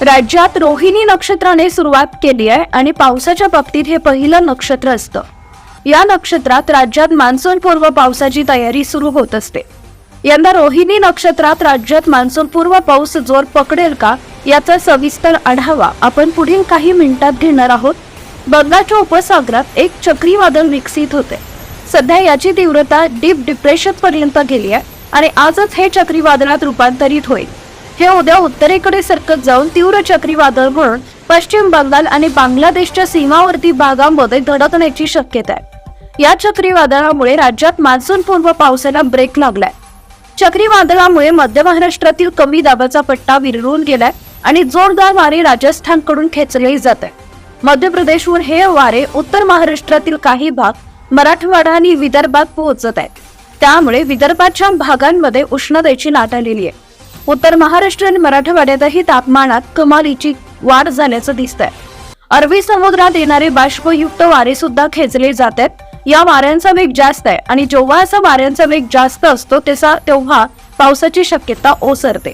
राज्यात रोहिणी नक्षत्राने सुरुवात केली आहे आणि पावसाच्या बाबतीत हे पहिलं नक्षत्र असतं. या नक्षत्रात राज्यात मान्सूनपूर्व पावसाची तयारी सुरू होत असते. यंदा रोहिणी नक्षत्रात राज्यात मान्सूनपूर्व पाऊस जोर पकडेल का याचा सविस्तर आढावा आपण पुढील काही मिनिटात घेणार आहोत. बंगालच्या उपसागरात एक चक्रीवादळ विकसित होते. सध्या याची तीव्रता डीप डिप्रेशन पर्यंत गेली आहे आणि आजच हे चक्रीवादळात रूपांतरित होईल. हे उद्या उत्तरेकडे सरकत जाऊन तीव्र चक्रीवादळ म्हणून पश्चिम बंगाल आणि बांगलादेशच्या सीमावर्ती भागांमध्ये धडकण्याची शक्यता आहे. या चक्रीवादळामुळे राज्यात मान्सून पूर्व पावसाला ब्रेक लागलाय. चक्रीवादळामुळे मध्य महाराष्ट्रातील कमी दाबाचा पट्टा विरळून गेलाय आणि जोरदार वारे राजस्थानकडून खेचले जात आहे मध्य प्रदेशहून हे वारे उत्तर महाराष्ट्रातील काही भाग मराठवाडा आणि विदर्भात पोहोचत आहेत. त्यामुळे विदर्भाच्या भागांमध्ये उष्णतेची लाट आलेली आहे. उत्तर महाराष्ट्र आणि मराठवाड्यातही तापमानात कमालीची वाढ झाल्याचं दिसतंय. अरबी समुद्रात येणारे बाष्पयुक्त वारे सुद्धा खेचले जात आहेत या वाऱ्यांचा वेग जास्त आहे आणि जेव्हा असा वाऱ्यांचा वेग जास्त असतो त्याचा तेव्हा पावसाची शक्यता ओसरते.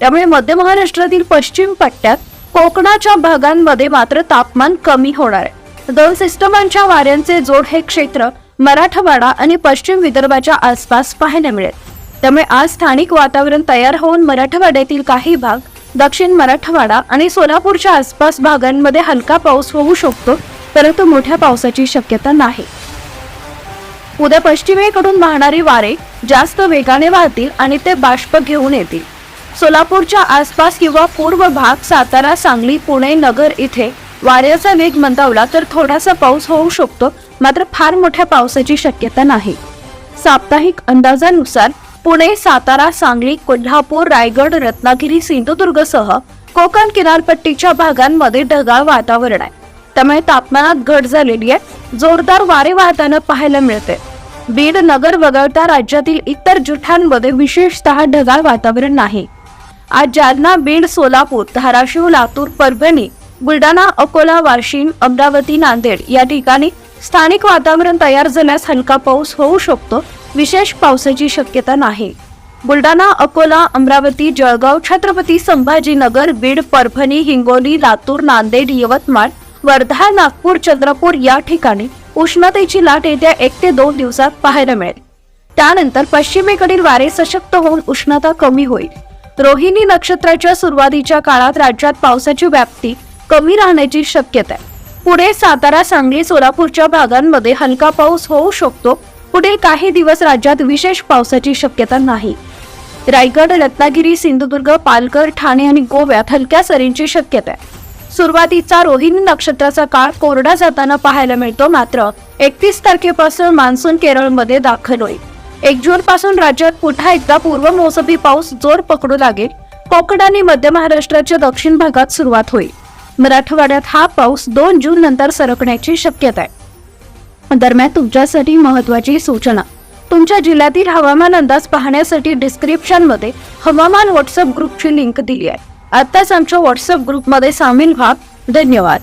त्यामुळे मध्य महाराष्ट्रातील पश्चिम पट्ट्यात कोकणाच्या भागांमध्ये मात्र तापमान कमी होणार आहे. दोन सिस्टमांच्या वाऱ्यांचे जोड हे क्षेत्र मराठवाडा आणि पश्चिम विदर्भाच्या आसपास पाहायला मिळेल. त्यामुळे आज स्थानिक वातावरण तयार होऊन मराठवाड्यातील काही भाग दक्षिण मराठवाडा आणि सोलापूरच्या आसपास भागांमध्ये हलका पाऊस होऊ शकतो परंतु मोठ्या पावसाची शक्यता नाही. उद्या पश्चिमेकडून वाहणारी वारे जास्त वेगाने वाहतील आणि ते बाष्प घेऊन येतील. सोलापूरच्या आसपास किंवा पूर्व भाग सातारा सांगली पुणे नगर इथे वाऱ्याचा वेग मंदावला तर थोडासा पाऊस होऊ शकतो मात्र फार मोठ्या पावसाची शक्यता नाही. साप्ताहिक अंदाजानुसार पुणे सातारा सांगली कोल्हापूर रायगड रत्नागिरी सिंधुदुर्गसह कोकण किनारपट्टीच्या भागांमध्ये ढगाळ वातावरण आहे. त्यामुळे तापमानात घट झालेली आहे. जोरदार वारे वाहताना पाहायला मिळते. बीड नगर वगळता राज्यातील इतर जिल्ह्यांमध्ये विशेषतः ढगाळ वातावरण नाही. आज जालना बीड सोलापूर धाराशिव लातूर परभणी बुलढाणा अकोला वाशिम अमरावती नांदेड या ठिकाणी स्थानिक वातावरण तयार झाल्यास हलका पाऊस होऊ शकतो. विशेष पावसाची शक्यता नाही. बुलढाणा अकोला अमरावती जळगाव छत्रपती संभाजीनगर बीड परभणी हिंगोली लातूर नांदेड यवतमाळ वर्धा नागपूर चंद्रपूर या ठिकाणी उष्णतेची लाट येत्या एक ते दोन दिवसात पाहायला मिळेल. त्यानंतर पश्चिमेकडील वारे सशक्त होऊन उष्णता कमी होईल. रोहिणी नक्षत्राच्या सुरुवातीच्या काळात राज्यात पावसाची व्याप्ती कमी राहण्याची शक्यता आहे. पुढे सातारा सांगली सोलापूरच्या भागांमध्ये हलका पाऊस होऊ शकतो पुढील काही दिवस राज्यात विशेष पावसाची शक्यता नाही. रायगड रत्नागिरी सिंधुदुर्ग पालघर ठाणे आणि गोव्यात हलक्या सरींची शक्यता आहे. सुरुवातीचा रोहिणी नक्षत्राचा काळ कोरडा जाताना पाहायला मिळतो मात्र एकतीस तारखेपासून मान्सून केरळमध्ये दाखल होईल. एक जून पासून राज्यात पुन्हा एकदा पूर्व मोसमी पाऊस जोर पकडू लागेल. कोकण आणि मध्य महाराष्ट्राच्या दक्षिण भागात सुरुवात होईल. मराठवाड्यात हा पाऊस दोन जून नंतर सरकण्याची शक्यता आहे. दरम्यान तुमच्यासाठी महत्वाची सूचना. तुमच्या जिल्ह्यातील हवामान अंदाज पाहण्यासाठी डिस्क्रिप्शनमध्ये हवामान व्हॉट्सअप ग्रुपची लिंक दिली आहे. आत्ताच आमच्या व्हॉट्सअप ग्रुपमध्ये सामील व्हा. धन्यवाद.